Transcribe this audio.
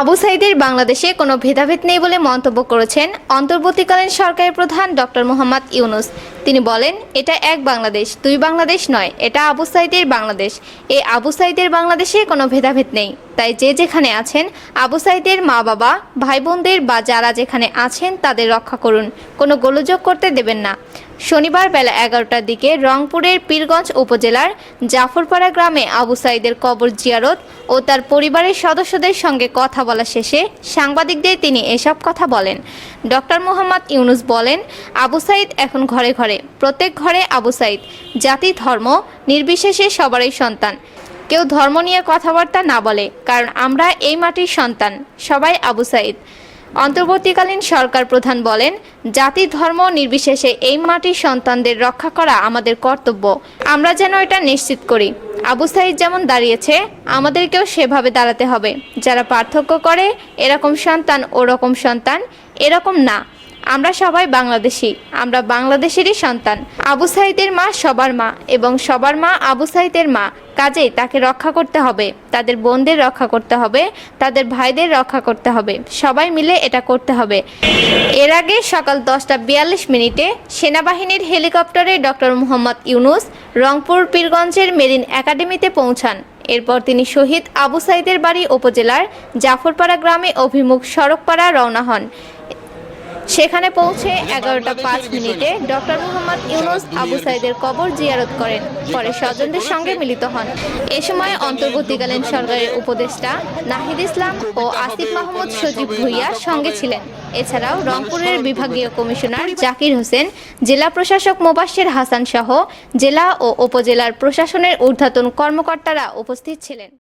আবু সাইদের বাংলাদেশে কোনো ভেদাভেদ নেই বলে মন্তব্য করেছেন অন্তর্বর্তীকালীন সরকারের প্রধান ডক্টর মোহাম্মদ ইউনুস। তিনি বলেন, এটা এক বাংলাদেশ, দুই বাংলাদেশ নয়, এটা আবু সাইদের বাংলাদেশ। এই আবু সাইদের বাংলাদেশে কোনো ভেদাভেদ নেই। তাই যে যেখানে আছেন, আবু সাইদের মা বাবা ভাই বোনদের বা যারা যেখানে আছেন তাদের রক্ষা করুন। কোনো গোলযোগ করতে দেবেন না। শনিবার বেলা এগারোটার দিকে রংপুরের পীরগঞ্জ উপজেলার জাফরপাড়া গ্রামে আবু সাইদের কবর জিয়ারত ও তার পরিবারের সদস্যদের সঙ্গে কথা বলা শেষে সাংবাদিকদের তিনি এসব কথা বলেন। ডক্টর মোহাম্মদ ইউনুস বলেন, আবু সাইদ এখন ঘরে ঘরে, প্রত্যেক ঘরে আবু সাইদ। জাতি, ধর্ম, নির্বিশেষে সবারই সন্তান। কেউ ধর্ম নিয়ে কথাবার্তা না বলে, কারণ আমরা এই মাটির সন্তান, সবাই আবু সাইদ। অন্তর্বর্তীকালীন সরকার প্রধান বলেন, জাতি ধর্ম নির্বিশেষে এই মাটির সন্তানদের রক্ষা করা আমাদের কর্তব্য। আমরা যেন এটা নিশ্চিত করি। আবু সাইদ যেমন দাঁড়িয়েছে, আমাদেরকেও সেভাবে দাঁড়াতে হবে। যারা পার্থক্য করে, এরকম সন্তান ওরকম সন্তান, এরকম না। আমরা সবাই বাংলাদেশি, আমরা বাংলাদেশেরই সন্তান। আবু সাইদের মা সবার মা এবং সবার মা আবু সাইদের মা। কাজেই তাকে রক্ষা করতে হবে, তাদের বোনদের রক্ষা করতে হবে, তাদের ভাইদের রক্ষা করতে হবে। সবাই মিলে এটা করতে হবে। এর আগে সকাল দশটা বিয়াল্লিশ মিনিটে সেনাবাহিনীর হেলিকপ্টারে ডক্টর মোহাম্মদ ইউনুস রংপুর পীরগঞ্জের মেরিন একাডেমিতে পৌঁছান। এরপর তিনি শহীদ আবু সাইদের বাড়ি উপজেলার জাফরপাড়া গ্রামে অভিমুখ সড়কপাড়া রওনা হন। সেখানে পৌঁছে এগারোটা পাঁচ মিনিটে ডক্টর মোহাম্মদ ইউনুস আবু সাইদের কবর জিয়ারত করেন। পরে স্বজনদের সঙ্গে মিলিত হন। এ সময় অন্তর্বর্তীকালীন সরকারের উপদেষ্টা নাহিদ ইসলাম ও আসিফ মাহমুদ সজীব ভুইয়া সঙ্গে ছিলেন। এছাড়াও রংপুরের বিভাগীয় কমিশনার জাকির হোসেন, জেলা প্রশাসক মোবাশ্বের হাসান সহ জেলা ও উপজেলার প্রশাসনের ঊর্ধ্বতন কর্মকর্তারা উপস্থিত ছিলেন।